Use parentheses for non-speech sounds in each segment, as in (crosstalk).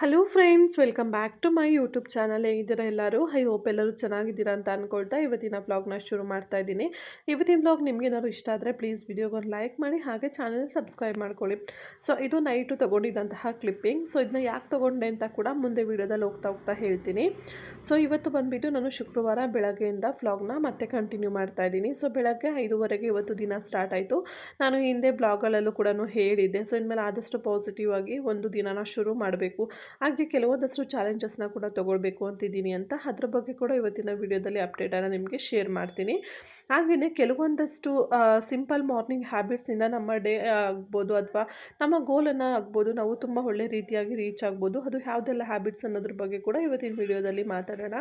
Hello friends welcome back to my YouTube channel ಹೇಗಿದ್ದೀರಾ ಎಲ್ಲರೂ? I hope ಎಲ್ಲರೂ ಚೆನ್ನಾಗಿದ್ದೀರಾ ಅಂತ ಅಂದ್ಕೊಳ್ತಾ ಇವತ್ತಿನ ಬ್ಲಾಗ್ನ ಶುರು ಮಾಡ್ತಾ ಇದ್ದೀನಿ. ಇವತ್ತಿನ ಬ್ಲಾಗ್ ನಿಮಗೆ ಏನಾದ್ರು ಇಷ್ಟ ಆದರೆ ಪ್ಲೀಸ್ ವಿಡಿಯೋಗೊಂದು ಲೈಕ್ ಮಾಡಿ, ಹಾಗೆ ಚಾನಲ್ ಸಬ್ಸ್ಕ್ರೈಬ್ ಮಾಡ್ಕೊಳ್ಳಿ. ಸೊ ಇದು ನೈಟು ತೊಗೊಂಡಿದ್ದಂತಹ ಕ್ಲಿಪ್ಪಿಂಗ್ ಸೊ ಇದನ್ನ ಯಾಕೆ ತೊಗೊಂಡೆ ಅಂತ ಕೂಡ ಮುಂದೆ ವಿಡಿಯೋದಲ್ಲಿ ಹೋಗ್ತಾ ಹೋಗ್ತಾ ಹೇಳ್ತೀನಿ. ಸೊ ಇವತ್ತು ಬಂದುಬಿಟ್ಟು ನಾನು ಶುಕ್ರವಾರ ಬೆಳಗ್ಗೆಯಿಂದ ಬ್ಲಾಗ್ನ ಮತ್ತೆ ಕಂಟಿನ್ಯೂ ಮಾಡ್ತಾ ಇದ್ದೀನಿ. ಸೊ ಬೆಳಗ್ಗೆ ಐದುವರೆಗೆ ಇವತ್ತು ದಿನ ಸ್ಟಾರ್ಟ್ ಆಯಿತು. ನಾನು ಹಿಂದೆ ಬ್ಲಾಗ್ಗಳಲ್ಲೂ ಕೂಡ ಹೇಳಿದ್ದೆ. ಸೊ ಇನ್ಮೇಲೆ ಆದಷ್ಟು ಪಾಸಿಟಿವ್ ಆಗಿ ಒಂದು ದಿನನ ಶುರು ಮಾಡಬೇಕು. ಹಾಗೆ ಕೆಲವೊಂದಷ್ಟು ಚಾಲೆಂಜಸ್ನ ಕೂಡ ತೊಗೊಳ್ಬೇಕು ಅಂತಿದ್ದೀನಿ ಅಂತ ಅದ್ರ ಬಗ್ಗೆ ಕೂಡ ಇವತ್ತಿನ ವಿಡಿಯೋದಲ್ಲಿ ಅಪ್ಡೇಟನ್ನು ನಿಮಗೆ ಶೇರ್ ಮಾಡ್ತೀನಿ. ಹಾಗೆಯೇ ಕೆಲವೊಂದಷ್ಟು ಸಿಂಪಲ್ ಮಾರ್ನಿಂಗ್ ಹ್ಯಾಬಿಟ್ಸಿಂದ ನಮ್ಮ ಡೇ ಆಗ್ಬೋದು ಅಥವಾ ನಮ್ಮ ಗೋಲನ್ನು ಆಗ್ಬೋದು, ನಾವು ತುಂಬ ಒಳ್ಳೆ ರೀತಿಯಾಗಿ ರೀಚ್ ಆಗ್ಬೋದು. ಅದು ಯಾವುದೆಲ್ಲ ಹ್ಯಾಬಿಟ್ಸ್ ಅನ್ನೋದ್ರ ಬಗ್ಗೆ ಕೂಡ ಇವತ್ತಿನ ವಿಡಿಯೋದಲ್ಲಿ ಮಾತಾಡೋಣ.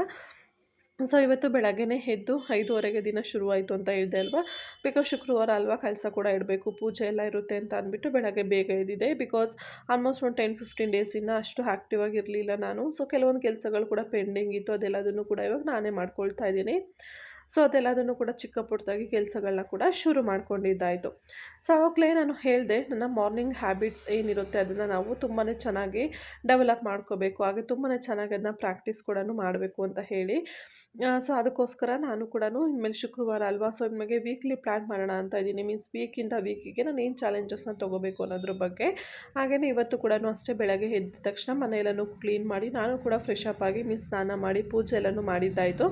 ಸೊ ಇವತ್ತು ಬೆಳಗ್ಗೆ ಎದ್ದು ಐದುವರೆಗೆ ದಿನ ಶುರುವಾಯಿತು ಅಂತ ಹೇಳಿದೆ ಅಲ್ವಾ? ಬಿಕಾಸ್ ಶುಕ್ರವಾರ ಅಲ್ವಾ ಕೆಲಸ ಕೂಡ ಇಡಬೇಕು, ಪೂಜೆ ಎಲ್ಲ ಇರುತ್ತೆ ಅಂತ ಅಂದ್ಬಿಟ್ಟು ಬೆಳಗ್ಗೆ ಬೇಗ ಎದ್ದಿದೆ ಬಿಕಾಸ್ ಆಲ್ಮೋಸ್ಟ್ ಒಂದು ಟೆನ್ ಫಿಫ್ಟೀನ್ ಡೇಸಿಂದ ಅಷ್ಟು ಆ್ಯಕ್ಟಿವ್ ಆಗಿರಲಿಲ್ಲ ನಾನು. ಸೊ ಕೆಲವೊಂದು ಕೆಲಸಗಳು ಕೂಡ ಪೆಂಡಿಂಗ್ ಇತ್ತು, ಅದೆಲ್ಲದನ್ನು ಕೂಡ ಇವಾಗ ನಾನೇ ಮಾಡ್ಕೊಳ್ತಾ ಇದ್ದೀನಿ. ಸೊ ಅದೆಲ್ಲದನ್ನು ಕೂಡ ಚಿಕ್ಕ ಪುಟ್ಟದಾಗಿ ಕೆಲಸಗಳನ್ನ ಕೂಡ ಶುರು ಮಾಡ್ಕೊಂಡಿದ್ದಾಯಿತು. ಸೊ ಅವಾಗಲೇ ನಾನು ಹೇಳಿದೆ, ನನ್ನ ಮಾರ್ನಿಂಗ್ ಹ್ಯಾಬಿಟ್ಸ್ ಏನಿರುತ್ತೆ ಅದನ್ನು ನಾವು ತುಂಬಾ ಚೆನ್ನಾಗಿ ಡೆವಲಪ್ ಮಾಡ್ಕೋಬೇಕು, ಹಾಗೆ ತುಂಬಾ ಚೆನ್ನಾಗಿ ಅದನ್ನ ಪ್ರಾಕ್ಟೀಸ್ ಕೂಡ ಮಾಡಬೇಕು ಅಂತ ಹೇಳಿ. ಸೊ ಅದಕ್ಕೋಸ್ಕರ ನಾನು ಕೂಡ ಇನ್ಮೇಲೆ ಶುಕ್ರವಾರ ಅಲ್ವಾ, ಸೊ ನಿಮಗೆ ವೀಕ್ಲಿ ಪ್ಲ್ಯಾನ್ ಮಾಡೋಣ ಅಂತ ಇದ್ದೀನಿ. ಮೀನ್ಸ್ ವೀಕಿಂದ ವೀಕಿಗೆ ನಾನು ಏನು ಚಾಲೆಂಜಸ್ನ ತೊಗೋಬೇಕು ಅನ್ನೋದ್ರ ಬಗ್ಗೆ. ಹಾಗೆಯೇ ಇವತ್ತು ಕೂಡ ಅಷ್ಟೇ ಬೆಳಗ್ಗೆ ಎದ್ದ ತಕ್ಷಣ ಮನೆಯೆಲ್ಲನೂ ಕ್ಲೀನ್ ಮಾಡಿ, ನಾನು ಕೂಡ ಫ್ರೆಶ್ ಅಪ್ ಆಗಿ ಮೀನ್ಸ್ ಸ್ನಾನ ಮಾಡಿ ಪೂಜೆ ಎಲ್ಲನೂ ಮಾಡಿದ್ದಾಯಿತು.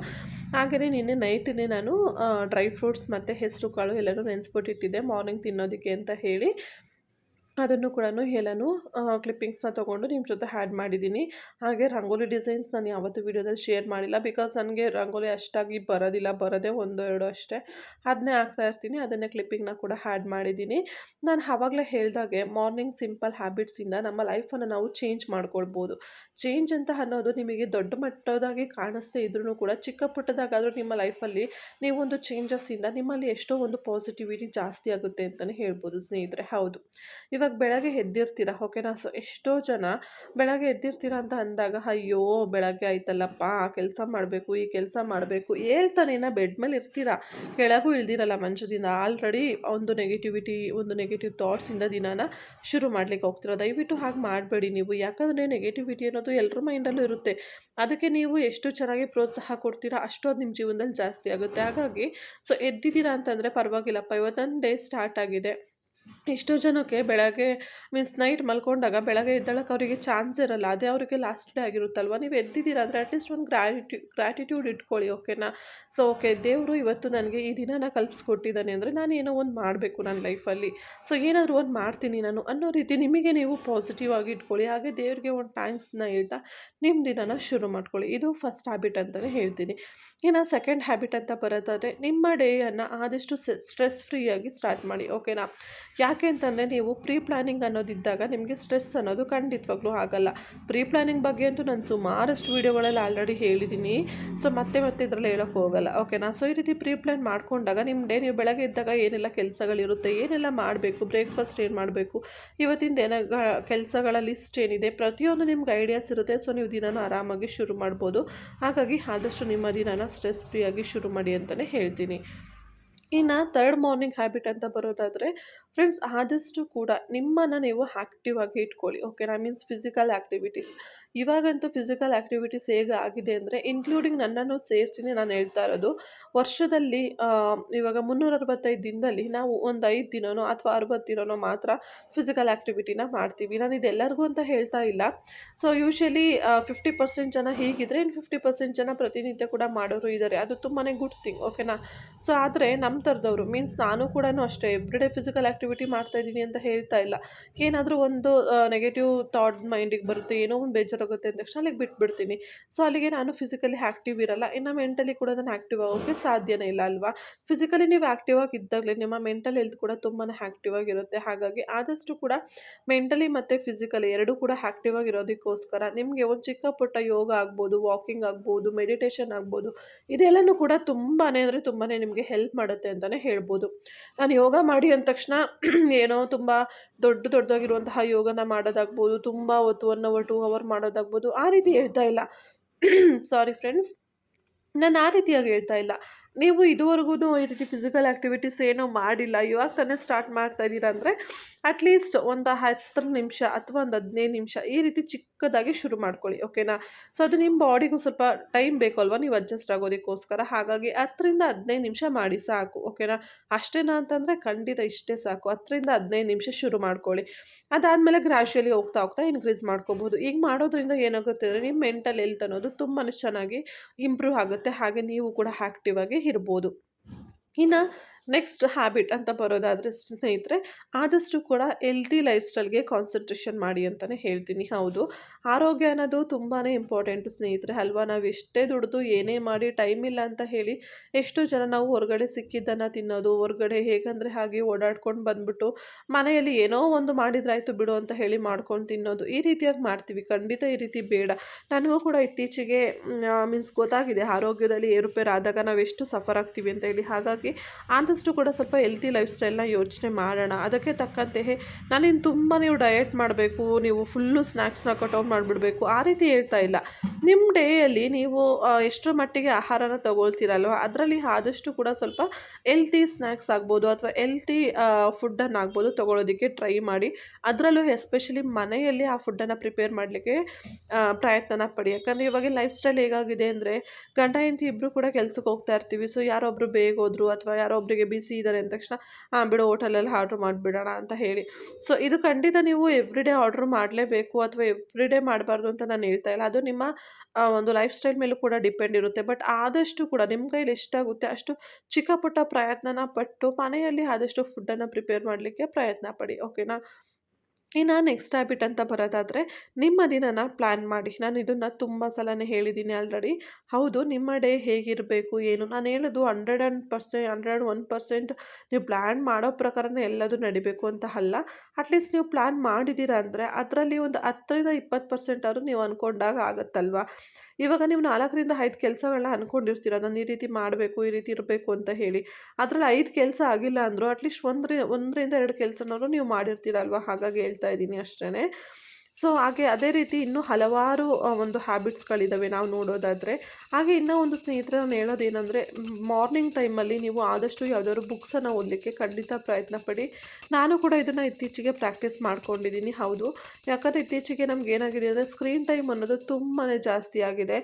ಹಾಗೆಯೇ ನಿನ್ನೆ ನೈಟನ್ನೇ ನಾನು ಡ್ರೈ ಫ್ರೂಟ್ಸ್ ಮತ್ತು ಹೆಸರು ಕಾಳು ಎಲ್ಲನೂ ನೆನೆಸ್ಬಿಟ್ಟಿಟ್ಟಿದ್ದೆ. ಮಾರ್ನಿಂಗ್ ತಿನ್ನೋದಕ್ಕೆ ಅಂತ ಹೇಳಿ. ಅದನ್ನು ಕೂಡ ಎಲ್ಲನೂ ಕ್ಲಿಪ್ಪಿಂಗ್ಸ್ನ ತೊಗೊಂಡು ನಿಮ್ಮ ಜೊತೆ ಹ್ಯಾಡ್ ಮಾಡಿದ್ದೀನಿ ಹಾಗೆ ರಂಗೋಲಿ ಡಿಸೈನ್ಸ್ ನಾನು ಯಾವತ್ತೂ ವೀಡಿಯೋದಲ್ಲಿ ಶೇರ್ ಮಾಡಿಲ್ಲ. ಬಿಕಾಸ್ ನನಗೆ ರಂಗೋಲಿ ಅಷ್ಟಾಗಿ ಬರೋದಿಲ್ಲ. ಬರೋದೇ ಒಂದು, ಎರಡು ಅಷ್ಟೇ. ಅದನ್ನೇ ಹಾಕ್ತಾ ಇರ್ತೀನಿ. ಅದನ್ನೇ ಕ್ಲಿಪ್ಪಿಂಗ್ನ ಕೂಡ ಹ್ಯಾಡ್ ಮಾಡಿದ್ದೀನಿ ನಾನು ಆವಾಗಲೇ ಹೇಳಿದಾಗೆ ಮಾರ್ನಿಂಗ್ ಸಿಂಪಲ್ ಹ್ಯಾಬಿಟ್ಸಿಂದ ನಮ್ಮ ಲೈಫನ್ನು ನಾವು ಚೇಂಜ್ ಮಾಡ್ಕೊಳ್ಬೋದು. ಚೇಂಜ್ ಅಂತ ಅನ್ನೋದು ನಿಮಗೆ ದೊಡ್ಡ ಮಟ್ಟದಾಗಿ ಕಾಣಿಸ್ತೇ ಇದ್ರೂ ಕೂಡ ಚಿಕ್ಕ ಪುಟ್ಟದಾಗಾದರೂ ನಿಮ್ಮ ಲೈಫಲ್ಲಿ ನೀವೊಂದು ಚೇಂಜಸ್ಸಿಂದ ನಿಮ್ಮಲ್ಲಿ ಎಷ್ಟೋ ಒಂದು ಪಾಸಿಟಿವಿಟಿ ಜಾಸ್ತಿ ಆಗುತ್ತೆ ಅಂತಲೇ ಹೇಳ್ಬೋದು ಸ್ನೇಹಿತರೆ. ಹೌದು. ಇವಾಗ ಇವಾಗ ಬೆಳಗ್ಗೆ ಎದ್ದಿರ್ತೀರ? ಓಕೆನಾ ಸೊ ಎಷ್ಟೋ ಜನ ಬೆಳಗ್ಗೆ ಎದ್ದಿರ್ತೀರ ಅಂತ ಅಂದಾಗ, ಅಯ್ಯೋ, ಬೆಳಗ್ಗೆ ಆಯ್ತಲ್ಲಪ್ಪ, ಆ ಕೆಲಸ ಮಾಡಬೇಕು, ಈ ಕೆಲಸ ಮಾಡಬೇಕು. ಹೇಳ್ತಾನೇನ ಬೆಡ್ ಮೇಲೆ ಇರ್ತೀರ. ಕೆಳಗೂ ಇಳ್ದಿರಲ್ಲ ಮಂಚದಿಂದ ಆಲ್ರೆಡಿ ಒಂದು ನೆಗೆಟಿವಿಟಿ ಒಂದು ನೆಗೆಟಿವ್ ಥಾಟ್ಸಿಂದ ದಿನಾನ ಶುರು ಮಾಡ್ಲಿಕ್ಕೆ ಹೋಗ್ತೀರ. ದಯವಿಟ್ಟು ಹಾಗೆ ಮಾಡಬೇಡಿ ನೀವು. ಯಾಕಂದರೆ ನೆಗೆಟಿವಿಟಿ ಅನ್ನೋದು ಎಲ್ಲರ ಮೈಂಡಲ್ಲೂ ಇರುತ್ತೆ. ಅದಕ್ಕೆ ನೀವು ಎಷ್ಟು ಚೆನ್ನಾಗಿ ಪ್ರೋತ್ಸಾಹ ಕೊಡ್ತೀರಾ ಅಷ್ಟು ಅದು ನಿಮ್ಮ ಜೀವನದಲ್ಲಿ ಜಾಸ್ತಿ ಆಗುತ್ತೆ. ಹಾಗಾಗಿ, ಸೊ ಎದ್ದಿದ್ದೀರಾ ಅಂತಂದರೆ ಪರವಾಗಿಲ್ಲಪ್ಪ. ಇವತ್ತೊಂದು ಡೇ ಸ್ಟಾರ್ಟ್ ಆಗಿದೆ. ಎಷ್ಟೋ ಜನಕ್ಕೆ ಬೆಳಗ್ಗೆ ಮೀನ್ಸ್ ನೈಟ್ ಮಲ್ಕೊಂಡಾಗ ಬೆಳಗ್ಗೆ ಎದ್ದೇಳಕ್ಕೆ ಅವರಿಗೆ ಚಾನ್ಸ್ ಇರಲ್ಲ. ಅದೇ ಅವರಿಗೆ ಲಾಸ್ಟ್ ಡೇ ಆಗಿರುತ್ತಲ್ವ? ನೀವು ಎದ್ದಿದ್ದೀರ ಅಂದರೆ ಅಟ್ಲೀಸ್ಟ್ ಒಂದು ಗ್ರ್ಯಾಟಿಟ್ಯೂ ಗ್ರ್ಯಾಟಿಟ್ಯೂಡ್ ಇಟ್ಕೊಳ್ಳಿ ಓಕೆನಾ ಸೊ ಓಕೆ ದೇವರು ಇವತ್ತು ನನಗೆ ಈ ದಿನನ ಕಲ್ಪಿಸ್ಕೊಟ್ಟಿದ್ದಾನೆ ಅಂದರೆ ನಾನು ಏನೋ ಒಂದು ಮಾಡಬೇಕು ನನ್ನ ಲೈಫಲ್ಲಿ ಸೊ ಏನಾದರೂ ಒಂದು ಮಾಡ್ತೀನಿ ನಾನು ಅನ್ನೋ ರೀತಿ ನಿಮಗೆ ನೀವು ಪಾಸಿಟಿವ್ ಆಗಿ ಇಟ್ಕೊಳ್ಳಿ. ಹಾಗೆ ದೇವ್ರಿಗೆ ಒಂದು ಥ್ಯಾಂಕ್ಸ್ನ ಹೇಳ್ತಾ ನಿಮ್ಮ ದಿನನ ಶುರು ಮಾಡ್ಕೊಳ್ಳಿ. ಇದು ಫಸ್ಟ್ ಹ್ಯಾಬಿಟ್ ಅಂತಲೇ ಹೇಳ್ತೀನಿ. ಇನ್ನು ಸೆಕೆಂಡ್ ಹ್ಯಾಬಿಟ್ ಅಂತ ಬರೋದಾದರೆ ನಿಮ್ಮ ಡೇಯನ್ನು ಆದಷ್ಟು ಸ್ಟ್ರೆಸ್ ಫ್ರೀಯಾಗಿ ಸ್ಟಾರ್ಟ್ ಮಾಡಿ ಓಕೆನಾ ಯಾಕೆ ಅಂತಂದರೆ ನೀವು ಪ್ರೀ ಪ್ಲ್ಯಾನಿಂಗ್ ಅನ್ನೋದಿದ್ದಾಗ ನಿಮಗೆ ಸ್ಟ್ರೆಸ್ ಅನ್ನೋದು ಖಂಡಿತವಾಗ್ಲೂ ಆಗಲ್ಲ. ಪ್ರೀ ಪ್ಲ್ಯಾನಿಂಗ್ ಬಗ್ಗೆ ಅಂತೂ ನಾನು ಸುಮಾರಷ್ಟು ವೀಡಿಯೋಗಳಲ್ಲಿ ಆಲ್ರೆಡಿ ಹೇಳಿದ್ದೀನಿ. ಸೊ ಮತ್ತೆ ಮತ್ತೆ ಇದರಲ್ಲಿ ಹೇಳೋಕ್ಕೆ ಹೋಗಲ್ಲ. ಓಕೆನಾ ಸೊ ಈ ರೀತಿ ಪ್ರೀ ಪ್ಲ್ಯಾನ್ ಮಾಡ್ಕೊಂಡಾಗ ನಿಮ್ಮ ಡೇ ನೀವು ಬೆಳಗ್ಗೆ ಇದ್ದಾಗ ಏನೆಲ್ಲ ಕೆಲಸಗಳಿರುತ್ತೆ, ಏನೆಲ್ಲ ಮಾಡಬೇಕು ಬ್ರೇಕ್ಫಾಸ್ಟ್ ಏನು ಮಾಡಬೇಕು ಇವತ್ತಿಂದ ದಿನ ಕೆಲಸಗಳ ಲಿಸ್ಟ್ ಏನಿದೆ, ಪ್ರತಿಯೊಂದು ನಿಮ್ಗೆ ಐಡಿಯಾಸ್ ಇರುತ್ತೆ. ಸೊ ನೀವು ದಿನಾನ ಆರಾಮಾಗಿ ಶುರು ಮಾಡ್ಬೋದು. ಹಾಗಾಗಿ ಆದಷ್ಟು ನಿಮ್ಮ ದಿನನ ಸ್ಟ್ರೆಸ್ ಫ್ರೀಯಾಗಿ ಶುರು ಮಾಡಿ ಅಂತಲೇ ಹೇಳ್ತೀನಿ. ಇನ್ನು ತರ್ಡ್ ಮಾರ್ನಿಂಗ್ ಹ್ಯಾಬಿಟ್ ಅಂತ ಬರೋದಾದರೆ ಫ್ರೆಂಡ್ಸ್ ಆದಷ್ಟು ಕೂಡ ನಿಮ್ಮನ್ನು ನೀವು ಆ್ಯಕ್ಟಿವ್ ಆಗಿ ಇಟ್ಕೊಳ್ಳಿ ಓಕೆನಾ ಮೀನ್ಸ್ ಫಿಸಿಕಲ್ ಆ್ಯಕ್ಟಿವಿಟೀಸ್ ಇವಾಗಂತೂ ಫಿಸಿಕಲ್ ಆ್ಯಕ್ಟಿವಿಟೀಸ್ ಹೇಗೆ ಆಗಿದೆ ಅಂದರೆ ಇನ್ಕ್ಲೂಡಿಂಗ್ ನನ್ನನ್ನು ಸೇರಿಸ್ತೀನಿ ನಾನು ಹೇಳ್ತಾ ಇರೋದು, ವರ್ಷದಲ್ಲಿ ಇವಾಗ ಮುನ್ನೂರ ಅರವತ್ತೈದು ದಿನದಲ್ಲಿ ನಾವು ಒಂದು ಐದು ದಿನನೋ ಅಥವಾ ಅರವತ್ತು ದಿನನೋ ಮಾತ್ರ ಫಿಸಿಕಲ್ ಆ್ಯಕ್ಟಿವಿಟಿನ ಮಾಡ್ತೀವಿ. ನಾನು ಇದೆಲ್ಲರಿಗೂ ಅಂತ ಹೇಳ್ತಾ ಇಲ್ಲ. ಸೊ ಯೂಶಲಿ ಫಿಫ್ಟಿ ಪರ್ಸೆಂಟ್ ಜನ ಹೀಗಿದ್ರೆ ಇನ್ನು ಫಿಫ್ಟಿ ಪರ್ಸೆಂಟ್ ಜನ ಪ್ರತಿನಿತ್ಯ ಕೂಡ ಮಾಡೋರು ಇದ್ದಾರೆ ಅದು ತುಂಬಾ ಗುಡ್ ಥಿಂಗ್ ಓಕೆನಾ ಸೊ ಆದರೆ ನಮ್ಮ ಥರದವರು ಮೀನ್ಸ್ ನಾನು ಕೂಡ ಅಷ್ಟೇ ಎವ್ರಿಡೇ ಫಿಸಿಕಲ್ ಆ್ಯಕ್ಟಿವಿಟಿ ಮಾಡ್ತಾ ಇದ್ದೀನಿ ಅಂತ ಹೇಳ್ತಾ ಇಲ್ಲ. ಏನಾದರೂ ಒಂದು ನೆಗೆಟಿವ್ ಥಾಟ್ ಮೈಂಡಿಗೆ ಬರುತ್ತೆ, ಏನೋ ಒಂದು ಬೇಜಾರಾಗುತ್ತೆ ಅಂದ ತಕ್ಷಣ ಅಲ್ಲಿಗೆ ಬಿಟ್ಬಿಡ್ತೀನಿ. ಸೊ ಅಲ್ಲಿಗೆ ನಾನು ಫಿಸಿಕಲಿ ಆ್ಯಕ್ಟಿವ್ ಇರಲ್ಲ. ಇನ್ನು ಮೆಂಟಲಿ ಕೂಡ ನಾನು ಆ್ಯಕ್ಟಿವ್ ಆಗೋಕ್ಕೆ ಸಾಧ್ಯನೇ ಇಲ್ಲ, ಅಲ್ವಾ? ಫಿಸಿಕಲಿ ನೀವು ಆ್ಯಕ್ಟಿವ್ ಆಗಿದ್ದಾಗಲೇ ನಿಮ್ಮ ಮೆಂಟಲ್ ಹೆಲ್ತ್ ಕೂಡ ತುಂಬಾ ಆ್ಯಕ್ಟಿವ್ ಆಗಿರುತ್ತೆ ಹಾಗಾಗಿ ಆದಷ್ಟು ಕೂಡ ಮೆಂಟಲಿ ಮತ್ತು ಫಿಸಿಕಲಿ ಎರಡೂ ಕೂಡ ಆ್ಯಕ್ಟಿವ್ ಆಗಿರೋದಕ್ಕೋಸ್ಕರ ನಿಮಗೆ ಒಂದು ಚಿಕ್ಕ ಪುಟ್ಟ ಯೋಗ ಆಗ್ಬೋದು ವಾಕಿಂಗ್ ಆಗ್ಬೋದು ಮೆಡಿಟೇಷನ್ ಆಗ್ಬೋದು, ಇದೆಲ್ಲನೂ ಕೂಡ ತುಂಬಾ ಅಂದರೆ ತುಂಬಾ ನಿಮಗೆ ಹೆಲ್ಪ್ ಮಾಡುತ್ತೆ ಅಂತಲೇ ಹೇಳ್ಬೋದು. ನಾನು ಯೋಗ ಮಾಡಿ ಅಂದ ತಕ್ಷಣ (clears throat) ಏನೋ ತುಂಬ ದೊಡ್ಡ ದೊಡ್ಡದಾಗಿರುವಂತಹ ಯೋಗನ ಮಾಡೋದಾಗ್ಬೋದು, ತುಂಬ ಹೊತ್ತು ಒನ್ ಅವರ್ ಟೂ ಅವರ್ ಮಾಡೋದಾಗ್ಬೋದು, ಆ ರೀತಿ ಹೇಳ್ತಾ ಇಲ್ಲ. ಸಾರಿ ಫ್ರೆಂಡ್ಸ್ ನಾನು ಆ ರೀತಿಯಾಗಿ ಹೇಳ್ತಾ ಇಲ್ಲ. ನೀವು ಇದುವರೆಗೂ ಈ ರೀತಿ ಫಿಸಿಕಲ್ ಆ್ಯಕ್ಟಿವಿಟೀಸ್ ಏನೂ ಮಾಡಿಲ್ಲ. ಇವಾಗ ತಾನೇ ಸ್ಟಾರ್ಟ್ ಮಾಡ್ತಾ ಇದ್ದೀರಾ ಅಂದರೆ ಅಟ್ಲೀಸ್ಟ್ ಒಂದು ಹತ್ತು ನಿಮಿಷ ಅಥವಾ ಒಂದು ಹದಿನೈದು ನಿಮಿಷ ಈ ರೀತಿ ಚಿಕ್ಕದಾಗಿ ಶುರು ಮಾಡ್ಕೊಳ್ಳಿ ಓಕೆನಾ ಸೊ ಅದು ನಿಮ್ಮ ಬಾಡಿಗೂ ಸ್ವಲ್ಪ ಟೈಮ್ ಬೇಕು ಅಲ್ವಾ? ನೀವು ಅಡ್ಜಸ್ಟ್ ಆಗೋದಕ್ಕೋಸ್ಕರ. ಹಾಗಾಗಿ ಹತ್ತರಿಂದ ಹದಿನೈದು ನಿಮಿಷ ಮಾಡಿ ಸಾಕು ಓಕೆನಾ ಅಷ್ಟೇನಾ ಅಂತಂದರೆ ಖಂಡಿತ ಇಷ್ಟೇ ಸಾಕು. ಹತ್ತರಿಂದ ಹದಿನೈದು ನಿಮಿಷ ಶುರು ಮಾಡ್ಕೊಳ್ಳಿ. ಅದಾದಮೇಲೆ ಗ್ರ್ಯಾಜುಯಲಿ ಹೋಗ್ತಾ ಹೋಗ್ತಾ ಇನ್ಕ್ರೀಸ್ ಮಾಡ್ಕೋಬೋದು ಈಗ ಮಾಡೋದ್ರಿಂದ ಏನಾಗುತ್ತೆ ಅಂದರೆ, ನಿಮ್ಮ ಮೆಂಟಲ್ ಹೆಲ್ತ್ ಅನ್ನೋದು ತುಂಬಾ ಚೆನ್ನಾಗಿ ಇಂಪ್ರೂವ್ ಆಗುತ್ತೆ. ಹಾಗೆ ನೀವು ಕೂಡ ಆ್ಯಕ್ಟಿವ್ ಆಗಿ ಇರ್ಬೋದು. ಇನ್ನು ನೆಕ್ಸ್ಟ್ ಹ್ಯಾಬಿಟ್ ಅಂತ ಬರೋದಾದರೆ ಸ್ನೇಹಿತರೆ, ಆದಷ್ಟು ಕೂಡ ಹೆಲ್ತಿ ಲೈಫ್ ಸ್ಟೈಲ್ಗೆ ಕಾನ್ಸಂಟ್ರೇಷನ್ ಮಾಡಿ ಅಂತಲೇ ಹೇಳ್ತೀನಿ. ಹೌದು, ಆರೋಗ್ಯ ಅನ್ನೋದು ತುಂಬಾ ಇಂಪಾರ್ಟೆಂಟು ಸ್ನೇಹಿತರೆ. ಅಲ್ವಾ? ನಾವು ಎಷ್ಟೇ ದುಡ್ದು ಏನೇ ಮಾಡಿ ಟೈಮ್ ಇಲ್ಲ ಅಂತ ಹೇಳಿ ಎಷ್ಟೋ ಜನ ನಾವು ಹೊರಗಡೆ ಸಿಕ್ಕಿದ್ದನ್ನು ತಿನ್ನೋದು, ಹೊರಗಡೆ ಹೇಗಂದರೆ ಹಾಗೆ ಓಡಾಡ್ಕೊಂಡು ಬಂದ್ಬಿಟ್ಟು ಮನೆಯಲ್ಲಿ ಏನೋ ಒಂದು ಮಾಡಿದ್ರಾಯ್ತು ಬಿಡು ಅಂತ ಹೇಳಿ ಮಾಡ್ಕೊಂಡು ತಿನ್ನೋದು, ಈ ರೀತಿಯಾಗಿ ಮಾಡ್ತೀವಿ. ಖಂಡಿತ ಈ ರೀತಿ ಬೇಡ. ನನಗೂ ಕೂಡ ಇತ್ತೀಚೆಗೆ ಮೀನ್ಸ್ ಗೊತ್ತಾಗಿದೆ ಆರೋಗ್ಯದಲ್ಲಿ ಏರುಪೇರಾದಾಗ ನಾವು ಎಷ್ಟು ಸಫರ್ ಆಗ್ತೀವಿ ಅಂತ ಹೇಳಿ. ಹಾಗಾಗಿ ಆದಷ್ಟು ಕೂಡ ಸ್ವಲ್ಪ ಹೆಲ್ತಿ ಲೈಫ್ ಸ್ಟೈಲ್ನ ಯೋಚನೆ ಮಾಡೋಣ. ಅದಕ್ಕೆ ತಕ್ಕಂತೆ ನಾನಿನ್ನು ತುಂಬ ನೀವು ಡಯಟ್ ಮಾಡಬೇಕು, ನೀವು ಫುಲ್ಲು ಸ್ನ್ಯಾಕ್ಸ್ನ ಕಟೌಟ್ ಮಾಡಿಬಿಡಬೇಕು, ಆ ರೀತಿ ಹೇಳ್ತಾ ಇಲ್ಲ. ನಿಮ್ಮ ಡೇಯಲ್ಲಿ ನೀವು ಎಷ್ಟರ ಮಟ್ಟಿಗೆ ಆಹಾರನ ತಗೊಳ್ತೀರಲ್ವ? ಅದರಲ್ಲಿ ಆದಷ್ಟು ಕೂಡ ಸ್ವಲ್ಪ ಹೆಲ್ತಿ ಸ್ನ್ಯಾಕ್ಸ್ ಆಗ್ಬೋದು ಅಥವಾ ಹೆಲ್ತಿ ಫುಡ್ಡನ್ನು ಆಗ್ಬೋದು ತೊಗೊಳೋದಕ್ಕೆ ಟ್ರೈ ಮಾಡಿ. ಅದರಲ್ಲೂ ಎಸ್ಪೆಷಲಿ ಮನೆಯಲ್ಲಿ ಆ ಫುಡ್ಡನ್ನು ಪ್ರಿಪೇರ್ ಮಾಡಲಿಕ್ಕೆ ಪ್ರಯತ್ನನ ಪಡಿ. ಯಾಕಂದರೆ ಇವಾಗ ಲೈಫ್ ಸ್ಟೈಲ್ ಹೇಗಾಗಿದೆ ಅಂದರೆ ಗಂಡ ಹೆಂಡತಿ ಇಬ್ಬರು ಕೂಡ ಕೆಲಸಕ್ಕೆ ಹೋಗ್ತಾ ಇರ್ತೀವಿ. ಸೊ ಯಾರೊಬ್ಬರು ಬೇಗ ಹೋದ್ರು ಅಥವಾ ಯಾರೊಬ್ಬರಿಗೆ ಬಿಸಿ ಇದ್ದಾರೆ ಅಂದ ತಕ್ಷಣ, ಹಾಂ, ಬಿಡು, ಹೋಟೆಲಲ್ಲಿ ಆರ್ಡ್ರ್ ಮಾಡಿಬಿಡೋಣ ಅಂತ ಹೇಳಿ. ಸೊ ಇದು ಖಂಡಿತ ನೀವು ಎವ್ರಿ ಡೇ ಆರ್ಡ್ರ್ ಮಾಡಲೇಬೇಕು ಅಥವಾ ಎವ್ರಿ ಡೇ ಮಾಡಬಾರ್ದು ಅಂತ ನಾನು ಹೇಳ್ತಾ ಇಲ್ಲ. ಅದು ನಿಮ್ಮ ಒಂದು ಲೈಫ್ ಸ್ಟೈಲ್ ಮೇಲೂ ಕೂಡ ಡಿಪೆಂಡ್ ಇರುತ್ತೆ. ಬಟ್ ಆದಷ್ಟು ಕೂಡ ನಿಮ್ಮ ಕೈಲಿ ಎಷ್ಟಾಗುತ್ತೆ ಅಷ್ಟು ಚಿಕ್ಕ ಪುಟ್ಟ ಪ್ರಯತ್ನನ ಪಟ್ಟು ಮನೆಯಲ್ಲಿ ಆದಷ್ಟು ಫುಡ್ಡನ್ನು ಪ್ರಿಪೇರ್ ಮಾಡಲಿಕ್ಕೆ ಪ್ರಯತ್ನ ಪಡಿ ಓಕೆನಾ ಇನ್ನು ನೆಕ್ಸ್ಟ್ ಹ್ಯಾಬಿಟ್ ಅಂತ ಬರೋದಾದರೆ ನಿಮ್ಮ ದಿನನ ಪ್ಲ್ಯಾನ್ ಮಾಡಿ. ನಾನು ಇದನ್ನು ತುಂಬ ಸಲನೇ ಹೇಳಿದ್ದೀನಿ ಆಲ್ರೆಡಿ ಹೌದು, ನಿಮ್ಮ ಡೇ ಹೇಗಿರಬೇಕು, ಏನು? ನಾನು ಹೇಳೋದು hundred and percent hundred one percent ನೀವು ಪ್ಲ್ಯಾನ್ ಮಾಡೋ ಪ್ರಕಾರನೇ ಎಲ್ಲದೂ ನಡಿಬೇಕು ಅಂತ ಅಲ್ಲ. ಅಟ್ಲೀಸ್ಟ್ ನೀವು ಪ್ಲ್ಯಾನ್ ಮಾಡಿದ್ದೀರ ಅಂದರೆ ಅದರಲ್ಲಿ ಒಂದು ಹತ್ತರಿಂದ ಇಪ್ಪತ್ತು ಪರ್ಸೆಂಟ್ ಆದರೂ ನೀವು ಅಂದ್ಕೊಂಡಾಗ ಆಗುತ್ತಲ್ವಾ? ಇವಾಗ ನೀವು ನಾಲ್ಕರಿಂದ ಐದು ಕೆಲಸಗಳನ್ನ ಅಂದ್ಕೊಂಡಿರ್ತೀರ ನಾನು ಈ ರೀತಿ ಮಾಡಬೇಕು, ಈ ರೀತಿ ಇರಬೇಕು ಅಂತ ಹೇಳಿ. ಅದರಲ್ಲಿ ಐದು ಕೆಲಸ ಆಗಿಲ್ಲ ಅಂದರೂ ಅಟ್ಲೀಸ್ಟ್ ಒಂದರಿ, ಒಂದರಿಂದ ಎರಡು ಕೆಲಸನಾದ್ರು ನೀವು ಮಾಡಿರ್ತೀರಲ್ವ? ಹಾಗಾಗಿ ಹೇಳ್ತಾ ಇದ್ದೀನಿ ಅಷ್ಟೇ ಸೊ ಹಾಗೆ ಅದೇ ರೀತಿ ಇನ್ನೂ ಹಲವಾರು ಒಂದು ಹ್ಯಾಬಿಟ್ಸ್ಗಳಿದ್ದಾವೆ ನಾವು ನೋಡೋದಾದರೆ. ಹಾಗೆ ಇನ್ನೂ ಒಂದು ಸ್ನೇಹಿತರೆ ನಾನು ಹೇಳೋದೇನೆಂದರೆ ಮಾರ್ನಿಂಗ್ ಟೈಮಲ್ಲಿ ನೀವು ಆದಷ್ಟು ಯಾವುದಾದ್ರು ಬುಕ್ಸನ್ನು ಓದಲಿಕ್ಕೆ ಖಂಡಿತ ಪ್ರಯತ್ನ ಪಡಿ. ನಾನು ಕೂಡ ಇದನ್ನು ಇತ್ತೀಚೆಗೆ ಪ್ರಾಕ್ಟೀಸ್ ಮಾಡ್ಕೊಂಡಿದ್ದೀನಿ, ಹೌದು. ಯಾಕಂದರೆ ಇತ್ತೀಚೆಗೆ ನಮ್ಗೆ ಏನಾಗಿದೆ ಅಂದರೆ ಸ್ಕ್ರೀನ್ ಟೈಮ್ ಅನ್ನೋದು ತುಂಬಾ ಜಾಸ್ತಿ ಆಗಿದೆ.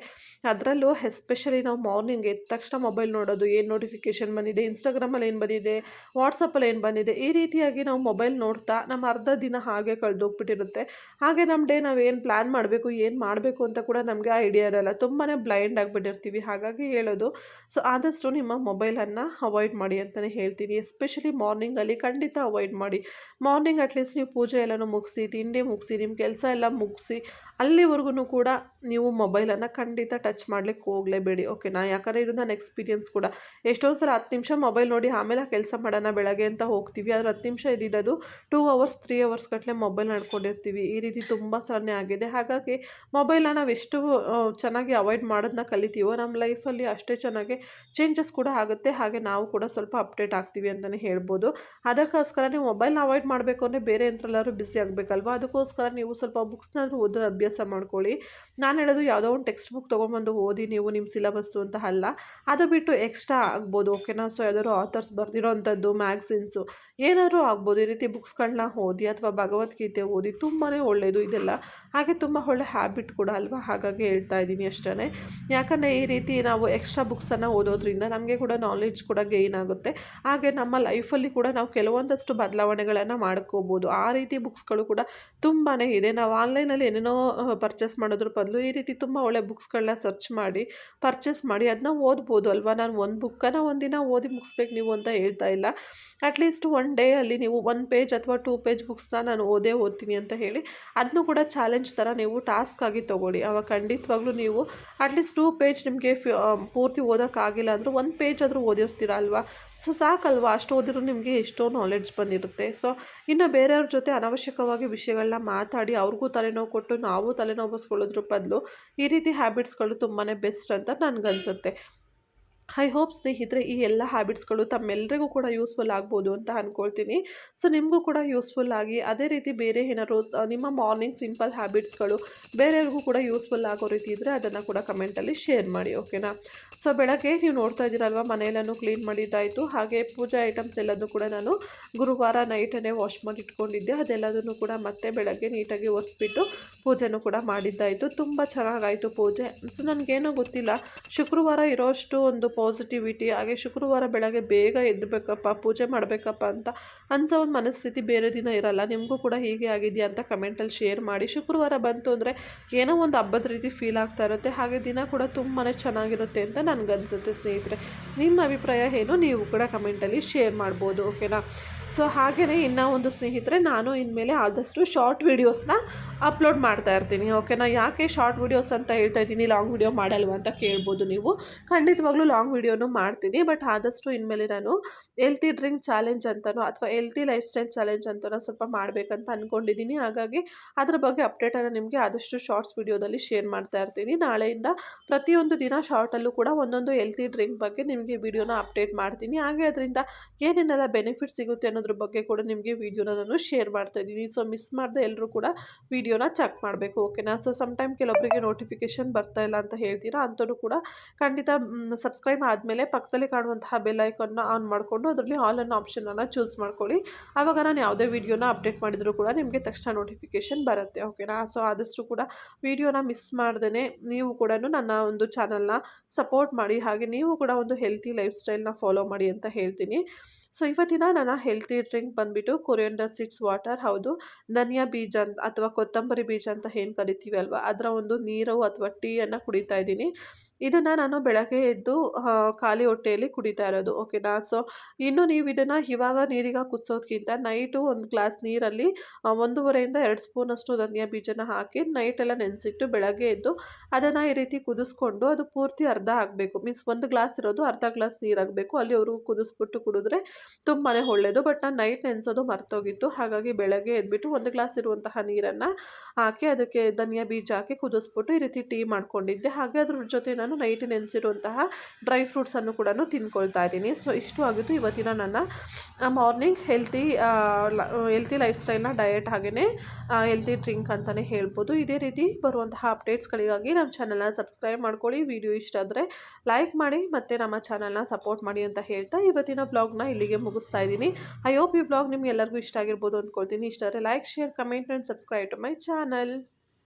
ಅದರಲ್ಲೂ ಎಸ್ಪೆಷಲಿ ನಾವು ಮಾರ್ನಿಂಗ್ ಎದ್ದ ತಕ್ಷಣ ಮೊಬೈಲ್ ನೋಡೋದು, ಏನು ನೋಟಿಫಿಕೇಶನ್ ಬಂದಿದೆ ಇನ್ಸ್ಟಾಗ್ರಾಮಲ್ಲಿ ಏನು ಬಂದಿದೆ ವಾಟ್ಸಪ್ಪಲ್ಲಿ ಏನು ಬಂದಿದೆ, ಈ ರೀತಿಯಾಗಿ ನಾವು ಮೊಬೈಲ್ ನೋಡ್ತಾ ನಮ್ಮ ಅರ್ಧ ದಿನ ಹಾಗೆ ಕಳೆದೋಗ್ಬಿಟ್ಟಿರುತ್ತೆ. ಹಾಗೆ ನಮ್ಮ ಡೇ ನಾವು ಏನು ಪ್ಲ್ಯಾನ್ ಮಾಡಬೇಕು, ಏನು ಮಾಡಬೇಕು ಅಂತ ಕೂಡ ನಮಗೆ ಐಡಿಯಾ ಇರಲ್ಲ. ತುಂಬಾ ಬ್ಲೈಂಡ್ ಆಗಿಬಿಟ್ಟಿರ್ತೀವಿ ಹಾಗಾಗಿ ಹೇಳೋದು ಸೊ ಆದಷ್ಟು ನಿಮ್ಮ ಮೊಬೈಲನ್ನು ಅವಾಯ್ಡ್ ಮಾಡಿ ಅಂತಲೇ ಹೇಳ್ತೀನಿ. ಎಸ್ಪೆಷಲಿ ಮಾರ್ನಿಂಗಲ್ಲಿ ಖಂಡಿತ ಅವಾಯ್ಡ್ ಮಾಡಿ. ಮಾರ್ನಿಂಗ್ ಅಟ್ಲೀಸ್ಟ್ ನೀವು ಪೂಜೆ ಎಲ್ಲನೂ ಮುಗಿಸಿ, ತಿಂಡಿ ಮುಗಿಸಿ ನಿಮ್ಮ ಕೆಲಸ ಎಲ್ಲ ಮುಗಿಸಿ ಅಲ್ಲಿವರೆಗೂ ಕೂಡ ನೀವು ಮೊಬೈಲನ್ನು ಖಂಡಿತ ಟಚ್ ಮಾಡ್ಲಿಕ್ಕೆ ಹೋಗಲೇಬೇಡಿ. ಓಕೆನಾ ಯಾಕಂದರೆ ಇದು ನನ್ನ ಎಕ್ಸ್ಪೀರಿಯನ್ಸ್ ಕೂಡ. ಎಷ್ಟೊಂದು ಸಲ ಹತ್ತು ನಿಮಿಷ ಮೊಬೈಲ್ ನೋಡಿ ಆಮೇಲೆ ಕೆಲಸ ಮಾಡೋಣ ಬೆಳಗ್ಗೆ ಅಂತ ಹೋಗ್ತೀವಿ. ಆದರೆ ಹತ್ತು ನಿಮಿಷ ಇದ್ದಿದ್ದು ಟೂ ಅವರ್ಸ್ ತ್ರೀ ಅವರ್ಸ್ ಗಟ್ಟಲೆ ಮೊಬೈಲ್ ನಡ್ಕೊಂಡಿರ್ತೀವಿ. ಈ ರೀತಿ ತುಂಬ ಸಲನೇ ಆಗಿದೆ. ಹಾಗಾಗಿ ಮೊಬೈಲ್ನ ನಾವು ಎಷ್ಟು ಚೆನ್ನಾಗಿ ಅವಾಯ್ಡ್ ಮಾಡೋದನ್ನ ಕಲಿತೀವೋ ನಮ್ಮ ಲೈಫಲ್ಲಿ ಅಷ್ಟೇ ಚೆನ್ನಾಗಿ ಚೇಂಜಸ್ ಕೂಡ ಆಗುತ್ತೆ. ಹಾಗೆ ನಾವು ಕೂಡ ಸ್ವಲ್ಪ ಅಪ್ಡೇಟ್ ಆಗ್ತೀವಿ ಅಂತಲೇ ಹೇಳ್ಬೋದು. ಅದಕ್ಕೋಸ್ಕರ ನೀವು ಮೊಬೈಲ್ನ ಅವಾಯ್ಡ್ ಮಾಡಬೇಕು ಅಂದರೆ ಬೇರೆ ಎಂಥಲ್ಲಾದ್ರೂ ಬ್ಯುಸಿ ಆಗಬೇಕಲ್ವ? ಅದಕ್ಕೋಸ್ಕರ ನೀವು ಸ್ವಲ್ಪ ಬುಕ್ಸ್ನಾದ್ರೂ ಓದೋ ಅಭ್ಯಾಸ ಮಾಡ್ಕೊಳ್ಳಿ. ನಾನು ಹೇಳೋದು ಯಾವುದೋ ಒಂದು ಟೆಕ್ಸ್ಟ್ ಬುಕ್ ತೊಗೊಂಬಂದು ಓದಿ ನೀವು ನಿಮ್ಮ ಸಿಲಬಸ್ಸು ಅಂತ ಅಲ್ಲ. ಅದು ಬಿಟ್ಟು ಎಕ್ಸ್ಟ್ರಾ ಆಗ್ಬೋದು ಓಕೆನಾ ಸೊ ಯಾವ್ದಾದ್ರು ಆಥರ್ಸ್ ಬರೆದಿರೋವಂಥದ್ದು ಮ್ಯಾಗ್ಝಿನ್ಸು ಏನಾದರೂ ಆಗ್ಬೋದು. ಈ ರೀತಿ ಬುಕ್ಸ್ಗಳನ್ನ ಓದಿ ಅಥವಾ ಭಗವದ್ಗೀತೆ ಓದಿ ತುಂಬಾ ಒಳ್ಳೆಯದು ಇದೆಲ್ಲ. ಹಾಗೆ ತುಂಬ ಒಳ್ಳೆ ಹ್ಯಾಬಿಟ್ ಕೂಡ ಅಲ್ವಾ? ಹಾಗಾಗಿ ಹೇಳ್ತಾ ಇದ್ದೀನಿ ಅಷ್ಟೇ ಯಾಕಂದರೆ ಈ ರೀತಿ ನಾವು ಎಕ್ಸ್ಟ್ರಾ ಬುಕ್ಸನ್ನು ಓದೋದ್ರಿಂದ ನಮಗೆ ಕೂಡ ನಾಲೆಡ್ಜ್ ಕೂಡ ಗೇನ್ ಆಗುತ್ತೆ. ಹಾಗೆ ನಮ್ಮ ಲೈಫಲ್ಲಿ ಕೂಡ ನಾವು ಕೆಲವೊಂದಷ್ಟು ಬದಲಾವಣೆಗಳನ್ನು ಮಾಡ್ಕೋಬೋದು. ಆ ರೀತಿ ಬುಕ್ಸ್ಗಳು ಕೂಡ ತುಂಬಾ ಇದೆ. ನಾವು ಆನ್ಲೈನಲ್ಲಿ ಏನೇನೋ ಪರ್ಚೇಸ್ ಮಾಡೋದ್ರ ಬದಲು ಈ ರೀತಿ ತುಂಬ ಒಳ್ಳೆ ಬುಕ್ಸ್ಗಳನ್ನ ಸರ್ಚ್ ಮಾಡಿ ಪರ್ಚೇಸ್ ಮಾಡಿ ಅದನ್ನ ಓದ್ಬೋದು ಅಲ್ವಾ? ನಾನು ಒಂದು ಬುಕ್ಕನ್ನು ಒಂದಿನ ಓದಿ ಮುಗಿಸ್ಬೇಕು ನೀವು ಅಂತ ಹೇಳ್ತಾ ಇಲ್ಲ. ಅಟ್ಲೀಸ್ಟ್ ಒನ್ ಡೇ ಅಲ್ಲಿ ನೀವು ಒನ್ ಪೇಜ್ ಅಥವಾ ಟೂ ಪೇಜ್ ಬುಕ್ಸ್ನ ನಾನು ಓದೇ ಓದ್ತೀನಿ ಅಂತ ಹೇಳಿ ಅದನ್ನು ಕೂಡ ಚಾಲೆಂಜ್ ಥರ ನೀವು ಟಾಸ್ಕ್ ಆಗಿ ತೊಗೊಳ್ಳಿ. ಅವಾಗ ಖಂಡಿತವಾಗ್ಲೂ ನೀವು ಅಟ್ಲೀಸ್ಟ್ ಟೂ ಪೇಜ್ ನಿಮಗೆ ಪೂರ್ತಿ ಓದೋಕ್ಕಾಗಿಲ್ಲ ಅಂದರೆ ಒಂದು ಪೇಜ್ ಆದರೂ ಓದಿರ್ತೀರ ಅಲ್ವಾ? ಸೊ ಸಾಕಲ್ವಾ? ಅಷ್ಟು ಓದಿದ್ರು ನಿಮಗೆ ಎಷ್ಟೋ ನಾಲೆಡ್ಜ್ ಬಂದಿರುತ್ತೆ. ಸೊ ಇನ್ನು ಬೇರೆಯವ್ರ ಜೊತೆ ಅನವಶ್ಯಕವಾಗಿ ವಿಷಯಗಳನ್ನ ಮಾತಾಡಿ ಅವ್ರಿಗೂ ತಲೆನೋವು ಕೊಟ್ಟು ನಾವು ತಲೆನೋವು ಬಸ್ಕೊಳ್ಳೋದ್ರ ಬದಲು ಈ ರೀತಿ ಹ್ಯಾಬಿಟ್ಸ್ಗಳು ತುಂಬಾ ಬೆಸ್ಟ್ ಅಂತ ನನಗನ್ಸುತ್ತೆ. ಐ ಹೋಪ್ ಸ್ನೇಹಿತರೆ, ಈ ಎಲ್ಲ ಹ್ಯಾಬಿಟ್ಸ್ಗಳು ತಮ್ಮೆಲ್ಲರಿಗೂ ಕೂಡ ಯೂಸ್ಫುಲ್ ಆಗ್ಬೋದು ಅಂತ ಅಂದ್ಕೊಳ್ತೀನಿ ಸೊ ನಿಮಗೂ ಕೂಡ ಯೂಸ್ಫುಲ್ ಆಗಿ, ಅದೇ ರೀತಿ ಬೇರೆ ಏನಾದ್ರು ನಿಮ್ಮ ಮಾರ್ನಿಂಗ್ ಸಿಂಪಲ್ ಹ್ಯಾಬಿಟ್ಸ್ಗಳು ಬೇರೆಯವ್ರಿಗೂ ಕೂಡ ಯೂಸ್ಫುಲ್ ಆಗೋ ರೀತಿ ಇದ್ದರೆ ಅದನ್ನು ಕೂಡ ಕಮೆಂಟಲ್ಲಿ ಶೇರ್ ಮಾಡಿ ಓಕೆನಾ ಸೊ ಬೆಳಗ್ಗೆ ನೀವು ನೋಡ್ತಾ ಇದ್ದೀರಲ್ವ ಮನೆಯಲ್ಲೂ ಕ್ಲೀನ್ ಮಾಡಿದ್ದಾಯಿತು. ಹಾಗೆ ಪೂಜಾ ಐಟಮ್ಸ್ ಎಲ್ಲದೂ ಕೂಡ ನಾನು ಗುರುವಾರ ನೈಟನ್ನೇ ವಾಶ್ ಮಾಡಿ ಇಟ್ಕೊಂಡಿದ್ದೆ. ಅದೆಲ್ಲದನ್ನು ಕೂಡ ಮತ್ತೆ ಬೆಳಗ್ಗೆ ನೀಟಾಗಿ ಒರೆಸ್ಬಿಟ್ಟು ಪೂಜೆನೂ ಕೂಡ ಮಾಡಿದ್ದಾಯಿತು. ತುಂಬ ಚೆನ್ನಾಗಾಯಿತು ಪೂಜೆ. ಸೊ ನನಗೇನೂ ಗೊತ್ತಿಲ್ಲ. ಶುಕ್ರವಾರ ಇರೋಷ್ಟು ಒಂದು ಪಾಸಿಟಿವಿಟಿ ಹಾಗೆ ಶುಕ್ರವಾರ ಬೆಳಗ್ಗೆ ಬೇಗ ಎದ್ದಬೇಕಪ್ಪ ಪೂಜೆ ಮಾಡಬೇಕಪ್ಪ ಅಂತ ಅನ್ಸೋ ಒಂದು ಮನಸ್ಥಿತಿ ಬೇರೆ ದಿನ ಇರಲ್ಲ. ನಿಮಗೂ ಕೂಡ ಹೀಗೆ ಆಗಿದೆಯಾ ಅಂತ ಕಮೆಂಟಲ್ಲಿ ಶೇರ್ ಮಾಡಿ. ಶುಕ್ರವಾರ ಬಂತು ಅಂದರೆ ಏನೋ ಒಂದು ಹಬ್ಬದ ರೀತಿ ಫೀಲ್ ಆಗ್ತಾ ಇರುತ್ತೆ. ಹಾಗೆ ದಿನ ಕೂಡ ತುಂಬಾ ಚೆನ್ನಾಗಿರುತ್ತೆ ಅಂತ ನನಗನ್ಸುತ್ತೆ ಸ್ನೇಹಿತರೆ. ನಿಮ್ಮ ಅಭಿಪ್ರಾಯ ಏನು? ನೀವು ಕೂಡ ಕಮೆಂಟಲ್ಲಿ ಶೇರ್ ಮಾಡ್ಬೋದು ಓಕೆನಾ ಸೊ ಹಾಗೆಯೇ ಇನ್ನೂ ಒಂದು ಸ್ನೇಹಿತರೆ, ನಾನು ಇನ್ಮೇಲೆ ಆದಷ್ಟು ಶಾರ್ಟ್ ವೀಡಿಯೋಸ್ನ ಅಪ್ಲೋಡ್ ಮಾಡ್ತಾ ಇರ್ತೀನಿ ಓಕೆನಾ ಯಾಕೆ ಶಾರ್ಟ್ ವೀಡಿಯೋಸ್ ಅಂತ ಹೇಳ್ತಾ ಇದ್ದೀನಿ ಲಾಂಗ್ ವೀಡಿಯೋ ಮಾಡಲ್ವ ಅಂತ ಕೇಳ್ಬೋದು ನೀವು. ಖಂಡಿತವಾಗ್ಲೂ ಲಾಂಗ್ ವೀಡಿಯೋನು ಮಾಡ್ತೀನಿ ಬಟ್ ಆದಷ್ಟು ಇನ್ಮೇಲೆ ನಾನು ಎಲ್ತಿ ಡ್ರಿಂಕ್ ಚಾಲೆಂಜ್ ಅಂತನೋ, ಅಥವಾ ಎಲ್ತಿ ಲೈಫ್ ಸ್ಟೈಲ್ ಚಾಲೆಂಜ್ ಅಂತನೋ ಸ್ವಲ್ಪ ಮಾಡಬೇಕಂತ ಅಂದ್ಕೊಂಡಿದ್ದೀನಿ ಹಾಗಾಗಿ ಅದರ ಬಗ್ಗೆ ಅಪ್ಡೇಟನ್ನು ನಿಮಗೆ ಆದಷ್ಟು ಶಾರ್ಟ್ಸ್ ವೀಡಿಯೋದಲ್ಲಿ ಶೇರ್ ಮಾಡ್ತಾ ಇರ್ತೀನಿ. ನಾಳೆಯಿಂದ ಪ್ರತಿಯೊಂದು ದಿನ ಶಾರ್ಟಲ್ಲೂ ಕೂಡ ಒಂದೊಂದು ಎಲ್ತಿ ಡ್ರಿಂಕ್ ಬಗ್ಗೆ ನಿಮಗೆ ವೀಡಿಯೋನ ಅಪ್ಡೇಟ್ ಮಾಡ್ತೀನಿ. ಹಾಗೆ ಅದರಿಂದ ಏನೇನೆಲ್ಲ ಬೆನಿಫಿಟ್ ಸಿಗುತ್ತೆ ಅನ್ನೋದ್ರ ಬಗ್ಗೆ ಕೂಡ ನಿಮಗೆ ವಿಡಿಯೋನ ನಾನು ಶೇರ್ ಮಾಡ್ತಾ ಇದ್ದೀನಿ. ಸೊ ಮಿಸ್ ಮಾಡಿದೆ ಎಲ್ಲರೂ ಕೂಡ ವೀಡಿಯೋನ ಚೆಕ್ ಮಾಡಬೇಕು ಓಕೆನಾ ಸೊ ಸಮ್ ಟೈಮ್ ಕೆಲವೊಬ್ಬರಿಗೆ ನೋಟಿಫಿಕೇಶನ್ ಬರ್ತಾ ಇಲ್ಲ ಅಂತ ಹೇಳ್ತೀರಾ? ಅಂಥವ್ರು ಕೂಡ ಖಂಡಿತ ಸಬ್ಸ್ಕ್ರೈಬ್ ಆದಮೇಲೆ ಪಕ್ಕದಲ್ಲಿ ಕಾಣುವಂತಹ ಬೆಲ್ ಐಕನ್ನ ಆನ್ ಮಾಡಿಕೊಂಡು ಅದರಲ್ಲಿ ಆಲ್ ಅನ್ನೋ ಆಪ್ಷನನ್ನು ಚೂಸ್ ಮಾಡ್ಕೊಳ್ಳಿ. ಆವಾಗ ನಾನು ಯಾವುದೇ ವೀಡಿಯೋನ ಅಪ್ಡೇಟ್ ಮಾಡಿದರೂ ಕೂಡ ನಿಮಗೆ ತಕ್ಷಣ ನೋಟಿಫಿಕೇಶನ್ ಬರುತ್ತೆ ಓಕೆನಾ ಸೊ ಆದಷ್ಟು ಕೂಡ ವೀಡಿಯೋನ ಮಿಸ್ ಮಾಡ್ದೇ ನೀವು ಕೂಡ ನನ್ನ ಒಂದು ಚಾನಲ್ನ ಸಪೋರ್ಟ್ ಮಾಡಿ. ಹಾಗೆ ನೀವು ಕೂಡ ಒಂದು ಹೆಲ್ತಿ ಲೈಫ್ ಸ್ಟೈಲ್ನ ಫಾಲೋ ಮಾಡಿ ಅಂತ ಹೇಳ್ತೀನಿ. ಸೊ ಇವತ್ತಿನ ನನ್ನ ಹೆಲ್ತಿ ಡ್ರಿಂಕ್ ಬಂದ್ಬಿಟ್ಟು ಕೊರಿಯಂಡರ್ ಸೀಡ್ಸ್ ವಾಟರ್ ಹೌದು. ಧನಿಯಾ ಬೀಜ ಅಂತ ಅಥವಾ ಕೊತ್ತಂಬರಿ ಬೀಜ ಅಂತ ಏನು ಕರಿತೀವಿ ಅಲ್ವಾ? ಅದರ ಒಂದು ನೀರು ಅಥವಾ ಟೀಯನ್ನು ಕುಡಿತಾ ಇದ್ದೀನಿ. ಇದನ್ನು ನಾನು ಬೆಳಗ್ಗೆ ಎದ್ದು ಖಾಲಿ ಹೊಟ್ಟೆಯಲ್ಲಿ ಕುಡಿತಾ ಇರೋದು. ಓಕೆನಾ? ಸೊ, ಇನ್ನು ನೀವು ಇದನ್ನು ಇವಾಗ ನೀರಿಗೆ ಕುದಿಸೋದ್ಕಿಂತ ನೈಟು ಒಂದು ಗ್ಲಾಸ್ ನೀರಲ್ಲಿ ಒಂದೂವರೆಯಿಂದ ಎರಡು ಸ್ಪೂನಷ್ಟು ಧನಿಯಾ ಬೀಜನ ಹಾಕಿ ನೈಟೆಲ್ಲ ನೆನೆಸಿಟ್ಟು ಬೆಳಗ್ಗೆ ಎದ್ದು ಅದನ್ನು ಈ ರೀತಿ ಕುದಿಸ್ಕೊಂಡು ಅದು ಪೂರ್ತಿ ಅರ್ಧ ಆಗಬೇಕು. ಮೀನ್ಸ್ ಒಂದು ಗ್ಲಾಸ್ ಇರೋದು ಅರ್ಧ ಗ್ಲಾಸ್ ನೀರಾಗಬೇಕು ಅವರು ಕುದಿಸ್ಬಿಟ್ಟು ಕುಡಿದ್ರೆ ತುಂಬಾ ಒಳ್ಳೆಯದು ಬಟ್ ನಾನು ನೈಟ್ ನೆನೆಸೋದು ಮರ್ತೋಗಿತ್ತು. ಹಾಗಾಗಿ ಬೆಳಗ್ಗೆ ಎದ್ಬಿಟ್ಟು ಒಂದು ಗ್ಲಾಸ್ ಇರುವಂತಹ ನೀರನ್ನು ಹಾಕಿ ಅದಕ್ಕೆ ಧನಿಯಾ ಬೀಜ ಹಾಕಿ ಕುದಿಸ್ಬಿಟ್ಟು ಈ ರೀತಿ ಟೀ ಮಾಡ್ಕೊಂಡಿದ್ದೆ. ಹಾಗೆ ಅದ್ರ ಜೊತೆ ನಾನು ನೈಟ್ ನೆನೆಸಿರುವಂತಹ ಡ್ರೈ ಫ್ರೂಟ್ಸನ್ನು ಕೂಡ ತಿನ್ಕೊಳ್ತಾ ಇದ್ದೀನಿ. ಸೊ, ಇಷ್ಟು ಆಗಿತ್ತು ಇವತ್ತಿನ ನನ್ನ ಮಾರ್ನಿಂಗ್ ಹೆಲ್ತಿ ಹೆಲ್ತಿ ಲೈಫ್ ಸ್ಟೈಲ್ನ ಡಯಟ್ ಹಾಗೆಯೇ ಹೆಲ್ತಿ ಡ್ರಿಂಕ್ ಅಂತಲೇ ಹೇಳ್ಬೋದು. ಇದೇ ರೀತಿ ಬರುವಂತಹ ಅಪ್ಡೇಟ್ಸ್ಗಳಿಗಾಗಿ ನಮ್ಮ ಚಾನಲ್ನ ಸಬ್ಸ್ಕ್ರೈಬ್ ಮಾಡ್ಕೊಳ್ಳಿ. ವಿಡಿಯೋ ಇಷ್ಟ ಆದರೆ ಲೈಕ್ ಮಾಡಿ ಮತ್ತು ನಮ್ಮ ಚಾನಲ್ನ ಸಪೋರ್ಟ್ ಮಾಡಿ ಅಂತ ಹೇಳ್ತಾ ಇವತ್ತಿನ ಬ್ಲಾಗ್ನ ಇಲ್ಲಿಗೆ ಮುಗಿಸ್ತಾ ಇದ್ದೀನಿ. ಐ ಹೋಪ್ ಈ ಬ್ಲಾಗ್ ನಿಮ್ಗೆ ಎಲ್ಲರಿಗೂ ಇಷ್ಟ ಆಗಿರ್ಬೋದು ಅಂದ್ಕೊಳ್ತೀನಿ. ಇಷ್ಟ ಆದರೆ like, share, comment, and subscribe to my channel.